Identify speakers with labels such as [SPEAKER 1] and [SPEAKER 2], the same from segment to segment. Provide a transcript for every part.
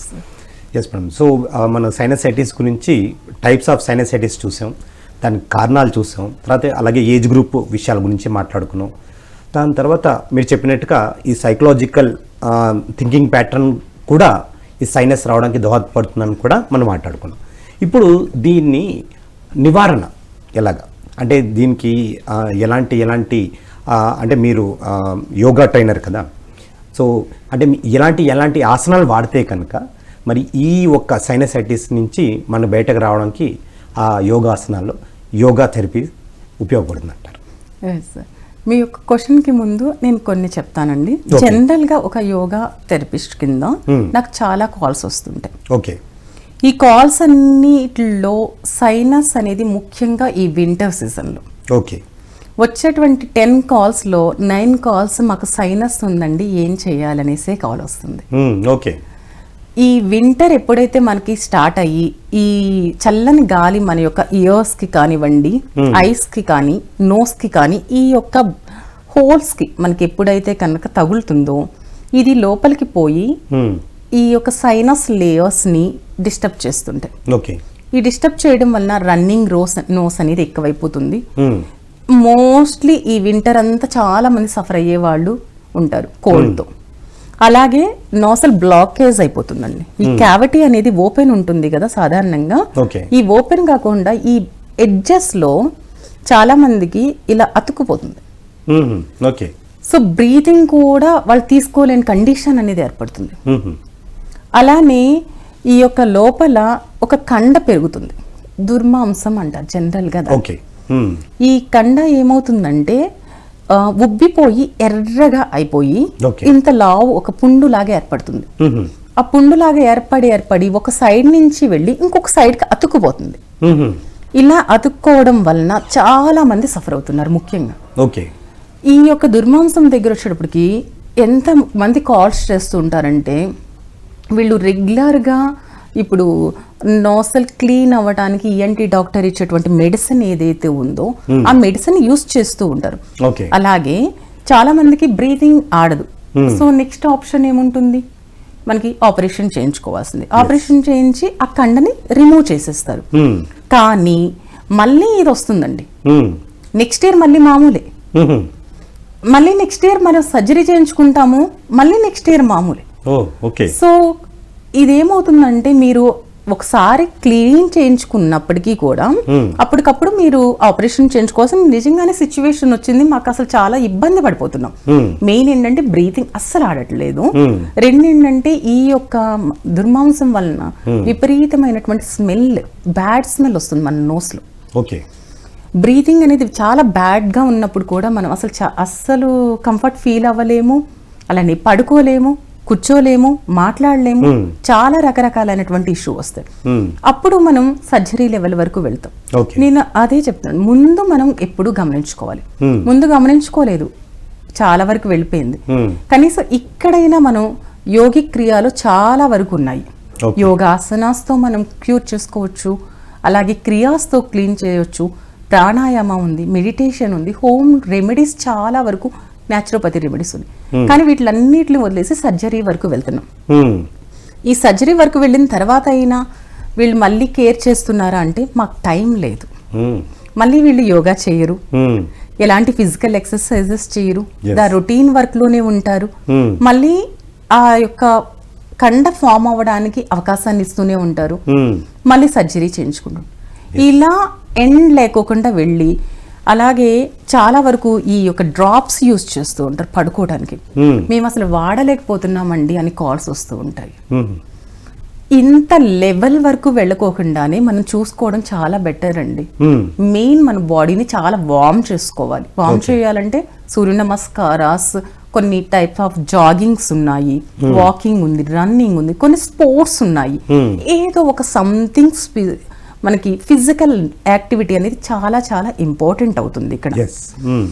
[SPEAKER 1] Yes
[SPEAKER 2] yes madam so మన sinusitis గురించి types of sinusitis చూసాం. దానికి కారణాలు చూసాం. తర్వాత అలాగే ఏజ్ గ్రూప్ విషయాల గురించి మాట్లాడుకున్నాం. దాని తర్వాత మీరు చెప్పినట్టుగా ఈ సైకలాజికల్ థింకింగ్ ప్యాటర్న్ కూడా ఈ సైనస్ రావడానికి దోహదపడుతుందని కూడా మనం మాట్లాడుకున్నాం. ఇప్పుడు దీన్ని నివారణ ఎలాగా? అంటే దీనికి ఎలాంటి ఎలాంటి అంటే మీరు యోగా ట్రైనర్ కదా? సో అంటే మీ- ఎలాంటి ఆసనాలు వాడితే కనుక మరి ఈ ఒక్క సైనసైటిస్ నుంచి మనం బయటకు రావడానికి ఆ యోగాసనాల్లో యోగా థెరపీ ఉపయోగపడుతుంది అంటారు
[SPEAKER 1] మీ యొక్క క్వశ్చన్కి ముందు నేను కొన్ని చెప్తానండి. జనరల్గా ఒక యోగా థెరపిస్ట్ కింద నాకు చాలా కాల్స్ వస్తుంటాయి.
[SPEAKER 2] ఓకే
[SPEAKER 1] ఈ కాల్స్ అన్నిటిలో సైనస్ అనేది ముఖ్యంగా ఈ వింటర్ సీజన్లో
[SPEAKER 2] ఓకే
[SPEAKER 1] వచ్చేటువంటి టెన్ కాల్స్లో నైన్ కాల్స్ మాకు సైనస్ ఉందండి ఏం చేయాలనేసే కాల్ వస్తుంది.
[SPEAKER 2] ఓకే.
[SPEAKER 1] ఈ వింటర్ ఎప్పుడైతే మనకి స్టార్ట్ అయ్యి ఈ చల్లని గాలి మన యొక్క ఇయర్స్కి కానివ్వండి ఐస్కి కానీ నోస్కి కానీ ఈ యొక్క హోల్స్కి మనకి ఎప్పుడైతే కనుక తగులుతుందో ఇది లోపలికి పోయి ఈ యొక్క సైనస్ లేయర్స్ని డిస్టర్బ్ చేస్తుంటాయి.
[SPEAKER 2] ఓకే.
[SPEAKER 1] ఈ డిస్టర్బ్ చేయడం వలన రన్నింగ్ రోస్ నోస్ అనేది ఎక్కువైపోతుంది. మోస్ట్లీ ఈ వింటర్ అంతా చాలా మంది సఫర్ అయ్యే వాళ్ళు ఉంటారు కోల్డ్తో అలాగే నోసల్ బ్లాకేజ్ అయిపోతుందండి. ఈ క్యావిటీ అనేది ఓపెన్ ఉంటుంది కదా సాధారణంగా. ఈ ఓపెన్ కాకుండా ఈ ఎడ్జెస్లో చాలా మందికి ఇలా అతుక్కుపోతుంది.
[SPEAKER 2] ఓకే
[SPEAKER 1] సో బ్రీతింగ్ కూడా వాళ్ళు తీసుకోలేని కండిషన్ అనేది ఏర్పడుతుంది.
[SPEAKER 2] మ్మ్,
[SPEAKER 1] అలానే ఈ యొక్క లోపల ఒక కండ పెరుగుతుంది. దుర్మాంసం అంటారు జనరల్గా.
[SPEAKER 2] ఓకే
[SPEAKER 1] ఈ కండ ఏమవుతుందంటే ఉబ్బిపోయి ఎర్రగా అయిపోయి. ఇంత లావు ఒక పుండులాగా ఏర్పడుతుంది. ఆ పుండులాగా ఏర్పడి ఏర్పడి ఒక సైడ్ నుంచి వెళ్ళి ఇంకొక సైడ్కి అతుక్కుపోతుంది. ఇలా అతుక్కోవడం వలన చాలా మంది సఫర్ అవుతున్నారు ముఖ్యంగా.
[SPEAKER 2] ఓకే.
[SPEAKER 1] ఈ యొక్క దుర్మాంసం దగ్గర వచ్చేటప్పటికి ఎంత మంది కాల్స్ చేస్తూ ఉంటారంటే వీళ్ళు రెగ్యులర్గా ఇప్పుడు నోసల్ క్లీన్ అవ్వడానికి ఈఎన్టీ డాక్టర్ ఇచ్చేటువంటి మెడిసిన్ ఏదైతే ఉందో ఆ మెడిసిన్ యూస్ చేస్తూ ఉంటారు. అలాగే చాలా మందికి బ్రీతింగ్ ఆడదు. సో నెక్స్ట్ ఆప్షన్ ఏముంటుంది? మనకి ఆపరేషన్ చేయించుకోవాల్సింది. ఆపరేషన్ చేయించి ఆ కండని రిమూవ్ చేసేస్తారు.
[SPEAKER 2] మ్మ్,
[SPEAKER 1] కానీ మళ్ళీ ఇది వస్తుందండి. నెక్స్ట్ ఇయర్ మళ్ళీ మామూలే.
[SPEAKER 2] మ్మ్.
[SPEAKER 1] మళ్ళీ నెక్స్ట్ ఇయర్ మనం సర్జరీ చేయించుకుంటాము మళ్ళీ నెక్స్ట్ ఇయర్ మామూలే.
[SPEAKER 2] ఓకే
[SPEAKER 1] సో ఇదేమవుతుందంటే మీరు ఒకసారి క్లీన్ చేయించుకున్నప్పటికీ కూడా అప్పటికప్పుడు మీరు ఆపరేషన్ చేయించుకోవాల్సిన నిజంగానే సిచ్యువేషన్ వచ్చింది. మాకు అసలు చాలా ఇబ్బంది పడిపోతున్నాం. మెయిన్ ఏంటంటే బ్రీతింగ్ అస్సలు ఆడట్లేదు. రెండు ఏంటంటే ఈ యొక్క దుర్మాంసం వలన విపరీతమైనటువంటి స్మెల్ బ్యాడ్ స్మెల్ వస్తుంది మన నోస్లో.
[SPEAKER 2] ఓకే.
[SPEAKER 1] బ్రీతింగ్ అనేది చాలా బ్యాడ్గా ఉన్నప్పుడు కూడా మనం అసలు అస్సలు కంఫర్ట్ ఫీల్ అవ్వలేము. అలానే పడుకోలేము. కూర్చోలేము మాట్లాడలేము. చాలా రకరకాలైనటువంటి ఇష్యూ వస్తాయి.
[SPEAKER 2] మ్మ్,
[SPEAKER 1] అప్పుడు మనం సర్జరీ లెవెల్ వరకు వెళ్తాం. నేను అదే చెప్తాను ముందు మనం ఎప్పుడు గమనించుకోవాలి. ముందు గమనించుకోలేదు. చాలా వరకు వెళ్ళిపోయింది. కనీసం ఇక్కడైనా మనం యోగిక్ క్రియాలు చాలా వరకు ఉన్నాయి. యోగాసనాస్తో మనం క్యూర్ చేసుకోవచ్చు. అలాగే క్రియాస్తో క్లీన్ చేయొచ్చు. ప్రాణాయామం ఉంది మెడిటేషన్ ఉంది హోమ్ రెమెడీస్ చాలా వరకు న్యాచురోపతి రెమెడీస్ ఉంది కానీ వీటిలన్నిటిని వదిలేసి సర్జరీ వరకు వెళ్తున్నాం.
[SPEAKER 2] మ్మ్,
[SPEAKER 1] ఈ సర్జరీ వరకు వెళ్ళిన తర్వాత అయినా వీళ్ళు మళ్ళీ కేర్ చేస్తున్నారా అంటే మాకు టైం లేదు.
[SPEAKER 2] మ్మ్,
[SPEAKER 1] మళ్ళీ వీళ్ళు యోగా చేయరు. ఎలాంటి ఫిజికల్ ఎక్సర్సైజెస్ చేయరు. దా రొటీన్ వర్క్లోనే ఉంటారు. మళ్ళీ ఆ యొక్క కండ ఫామ్ అవ్వడానికి అవకాశాన్ని ఇస్తూనే ఉంటారు. మళ్ళీ సర్జరీ చేయించుకుంటారు ఇలా ఎండ్ లేకోకుండా వెళ్ళి అలాగే చాలా వరకు ఈ యొక్క డ్రాప్స్ యూజ్ చేస్తూ ఉంటారు పడుకోవడానికి.
[SPEAKER 2] మ్మ్,
[SPEAKER 1] మేము అసలు వాడలేకపోతున్నామండి అని కాల్స్ వస్తూ ఉంటాయి.
[SPEAKER 2] మ్మ్,
[SPEAKER 1] ఇంత లెవెల్ వరకు వెళ్ళకోకుండానే మనం చూసుకోవడం చాలా బెటర్ అండి. మెయిన్ మన బాడీని చాలా వార్మ్ చేసుకోవాలి. వార్మ్ చేయాలంటే సూర్య నమస్కారాస్ కొన్ని టైప్స్ ఆఫ్ జాగింగ్స్ ఉన్నాయి. వాకింగ్ ఉంది రన్నింగ్ ఉంది కొన్ని స్పోర్ట్స్ ఉన్నాయి.
[SPEAKER 2] Hmm.
[SPEAKER 1] ఏదో ఒక సంథింగ్ మనకి ఫిజికల్ యాక్టివిటీ అనేది చాలా చాలా ఇంపార్టెంట్ అవుతుంది ఇక్కడ.
[SPEAKER 2] మ్మ్,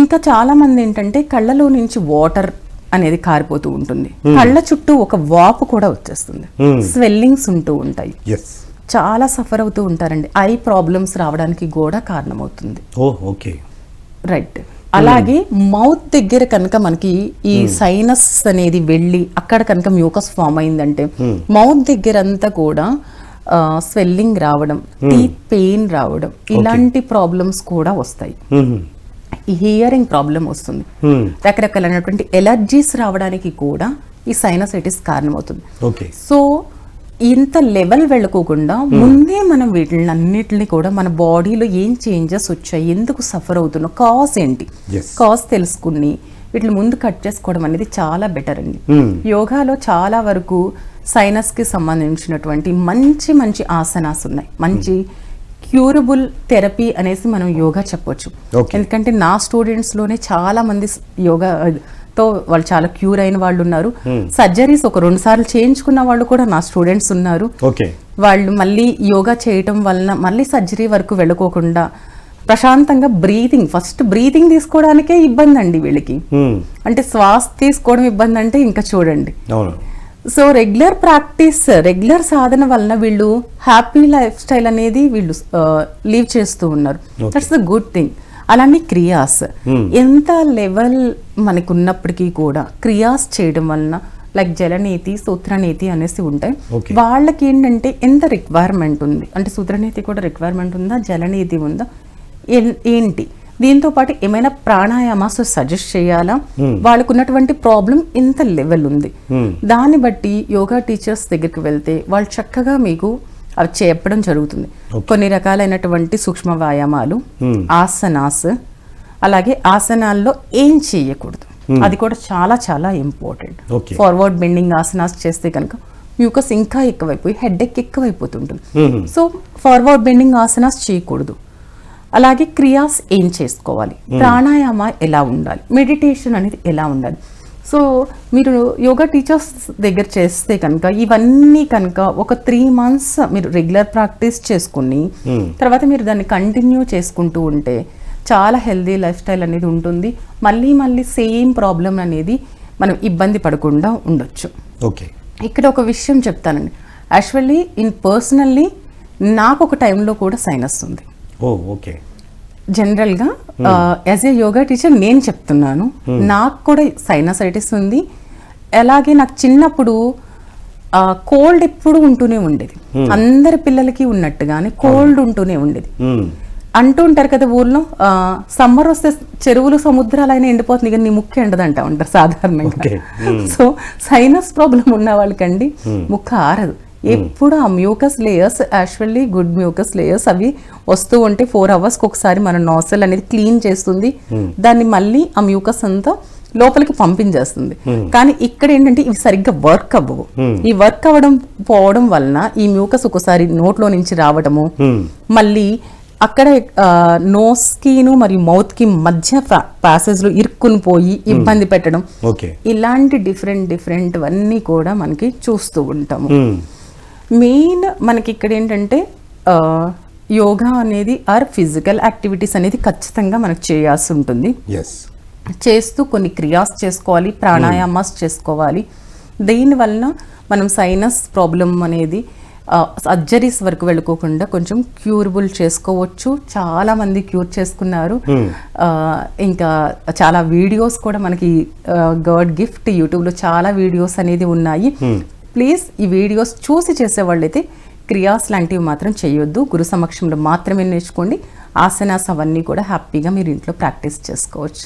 [SPEAKER 1] ఇంకా చాలా మంది ఏంటంటే కళ్ళలో నుంచి వాటర్ అనేది కారిపోతూ ఉంటుంది. కళ్ళ చుట్టూ ఒక వాపు కూడా వచ్చేస్తుంది.
[SPEAKER 2] Hmm.
[SPEAKER 1] స్వెల్లింగ్స్ ఉంటూ ఉంటాయి. చాలా సఫర్ అవుతూ ఉంటారండి. ఐ ప్రాబ్లమ్స్ రావడానికి కూడా కారణమవుతుంది.
[SPEAKER 2] ఓకే
[SPEAKER 1] రైట్ అలాగే మౌత్ దగ్గర కనుక మనకి ఈ సైనస్ అనేది వెళ్ళి అక్కడ కనుక మ్యూకస్ ఫామ్ అయిందంటే మౌత్ దగ్గర అంతా కూడా స్వెల్లింగ్ రావడం టీత్ పెయిన్ రావడం ఇలాంటి ప్రాబ్లమ్స్ కూడా వస్తాయి. ఈ హియరింగ్ ప్రాబ్లం వస్తుంది.
[SPEAKER 2] మ్మ్.
[SPEAKER 1] రకరకాలైనటువంటి ఎలర్జీస్ రావడానికి కూడా ఈ సైనసైటిస్ కారణమవుతుంది. సో ఇంత లెవెల్ వెళ్ళకోకుండా ముందే మనం వీటిని అన్నిటిని కూడా మన బాడీలో ఏం చేంజెస్ వచ్చాయి ఎందుకు సఫర్ అవుతున్నాం కాజ్ ఏంటి. కాజ్ తెలుసుకుని వీటిని ముందు కట్ చేసుకోవడం అనేది చాలా బెటర్ అండి. యోగాలో చాలా వరకు సైనస్కి సంబంధించినటువంటి మంచి మంచి ఆసనాస్ ఉన్నాయి. మంచి క్యూరబుల్ థెరపీ అనేసి మనం యోగా చెప్పొచ్చు. ఎందుకంటే నా స్టూడెంట్స్లోనే చాలా మంది యోగా తో వాళ్ళు చాలా క్యూర్ అయిన వాళ్ళు ఉన్నారు సర్జరీస్ ఒక రెండు సార్లు చేయించుకున్న వాళ్ళు కూడా నా స్టూడెంట్స్ ఉన్నారు. వాళ్ళు మళ్ళీ యోగా చేయటం వలన మళ్ళీ సర్జరీ వరకు వెళ్ళకోకుండా ప్రశాంతంగా బ్రీతింగ్ ఫస్ట్ బ్రీతింగ్ తీసుకోవడానికే ఇబ్బంది అండి వీళ్ళకి. అంటే శ్వాస తీసుకోవడం ఇబ్బంది అంటే ఇంకా చూడండి. సో రెగ్యులర్ ప్రాక్టీస్ రెగ్యులర్ సాధన వలన వీళ్ళు హ్యాపీ లైఫ్ స్టైల్ అనేది వీళ్ళు లీవ్ చేస్తూ ఉన్నారు. దట్స్ ద గుడ్ థింగ్ అలానే క్రియాస్. ఎంత లెవెల్ మనకు ఉన్నప్పటికీ కూడా క్రియాస్ చేయడం వలన లైక్ జలనీతి సూత్రనీతి అనేసి ఉంటాయి. వాళ్ళకి ఏంటంటే ఎంత రిక్వైర్మెంట్ ఉంది? అంటే సూత్రనీతి కూడా రిక్వైర్మెంట్ ఉందా? జలనీతి ఉందా? ఏంటి? దీంతో పాటు ఏమైనా ప్రాణాయామాస్ సజెస్ట్ చేయాలా? వాళ్ళకు ఉన్నటువంటి ప్రాబ్లం ఎంత లెవెల్ ఉంది.
[SPEAKER 2] Hmm.
[SPEAKER 1] దాన్ని బట్టి యోగా టీచర్స్ దగ్గరికి వెళ్తే వాళ్ళు చక్కగా మీకు అవి చెప్పడం జరుగుతుంది. కొన్ని రకాలైనటువంటి సూక్ష్మ వ్యాయామాలు
[SPEAKER 2] Hmm.
[SPEAKER 1] ఆసనాస్ అలాగే ఆసనాల్లో ఏం చేయకూడదు. అది కూడా చాలా చాలా ఇంపార్టెంట్. ఫార్వర్డ్ బెండింగ్ ఆసనాస్ చేస్తే కనుక మ్యూకస్ ఇంకా ఎక్కువైపోయి హెడ్ ఎక్ ఎక్కువైపోతుంటుంది. సో ఫార్వర్డ్ బెండింగ్ ఆసనాస్ చేయకూడదు. అలాగే క్రియాస్ ఏం చేసుకోవాలి? ప్రాణాయామ ఎలా ఉండాలి? మెడిటేషన్ అనేది ఎలా ఉండాలి? సో మీరు యోగా టీచర్స్ దగ్గర చేస్తే కనుక ఇవన్నీ కనుక ఒక త్రీ మంత్స్ మీరు రెగ్యులర్ ప్రాక్టీస్ చేసుకుని తర్వాత మీరు దాన్ని కంటిన్యూ చేసుకుంటూ ఉంటే చాలా హెల్దీ లైఫ్ స్టైల్ అనేది ఉంటుంది. మళ్ళీ మళ్ళీ సేమ్ ప్రాబ్లం అనేది మనం ఇబ్బంది పడకుండా ఉండొచ్చు.
[SPEAKER 2] ఓకే.
[SPEAKER 1] ఇక్కడ ఒక విషయం చెప్తానండి. యాక్చువల్లీ ఇన్ పర్సనల్లీ నాకు ఒక టైంలో కూడా సైనస్ ఉంది.
[SPEAKER 2] ఓ ఓకే.
[SPEAKER 1] జనరల్గా యాజ్ ఏ యోగా టీచర్ నేను చెప్తున్నాను నాకు కూడా సైనసైటిస్ ఉంది. అలాగే నాకు చిన్నప్పుడు కోల్డ్ ఎప్పుడు ఉంటూనే ఉండేది. అందరి పిల్లలకి ఉన్నట్టుగానే కోల్డ్ ఉంటూనే ఉండేది. అంటూ ఉంటారు కదా ఊర్లో సమ్మర్ వస్తే చెరువులు సముద్రాలు అయినా ఎండిపోతుంది కానీ నీ ముక్కు ఎండదంట ఉంటారు సాధారణంగా. సో సైనస్ ప్రాబ్లం ఉన్న వాళ్ళకండి ముక్కు ఆరదు. ఎప్పుడు ఆ mucus layers actually good mucus layers అవి వస్తూ ఉంటే ఫోర్ అవర్స్కి ఒకసారి మన నాసల్ అనేది క్లీన్ చేస్తుంది. దాన్ని మళ్ళీ ఆ మ్యూకస్ అంతా లోపలికి పంపించేస్తుంది. కానీ ఇక్కడ ఏంటంటే ఇవి సరిగ్గా వర్క్ అవ్వవు. ఈ వర్క్ అవ్వడం పోవడం వలన ఈ మ్యూకస్ ఒకసారి నోట్లో నుంచి రావడము. మళ్ళీ అక్కడ నోస్ కిను మరియు మౌత్కి మధ్య ప్యాసేజ్లో ఇరుక్కుని పోయి ఇబ్బంది పెట్టడం. ఇలాంటి డిఫరెంట్ డిఫరెంట్ అన్నీ కూడా మనకి చూస్తూ ఉంటాము. మెయిన్ మనకి ఇక్కడ ఏంటంటే యోగా అనేది ఆర్ ఫిజికల్ యాక్టివిటీస్ అనేది ఖచ్చితంగా మనకు చేయాల్సి ఉంటుంది. చేస్తూ కొన్ని క్రియాస్ చేసుకోవాలి ప్రాణాయామాస్ చేసుకోవాలి. దీనివలన మనం సైనస్ ప్రాబ్లం అనేది సర్జరీస్ వరకు వెళ్ళకోకుండా కొంచెం క్యూరబుల్ చేసుకోవచ్చు. చాలా మంది క్యూర్ చేసుకున్నారు. ఆ, ఇంకా చాలా వీడియోస్ కూడా మనకి గర్డ్ గిఫ్ట్ యూట్యూబ్లో చాలా వీడియోస్ అనేది ఉన్నాయి. ప్లీజ్ ఈ వీడియోస్ చూసి చేసేవాళ్ళైతే క్రియాస్ లాంటివి మాత్రం చేయొద్దు. గురు సమక్షంలో మాత్రమే నేర్చుకోండి. ఆసనాస్ అవన్నీ కూడా హ్యాపీగా మీరు ఇంట్లో ప్రాక్టీస్ చేసుకోవచ్చు.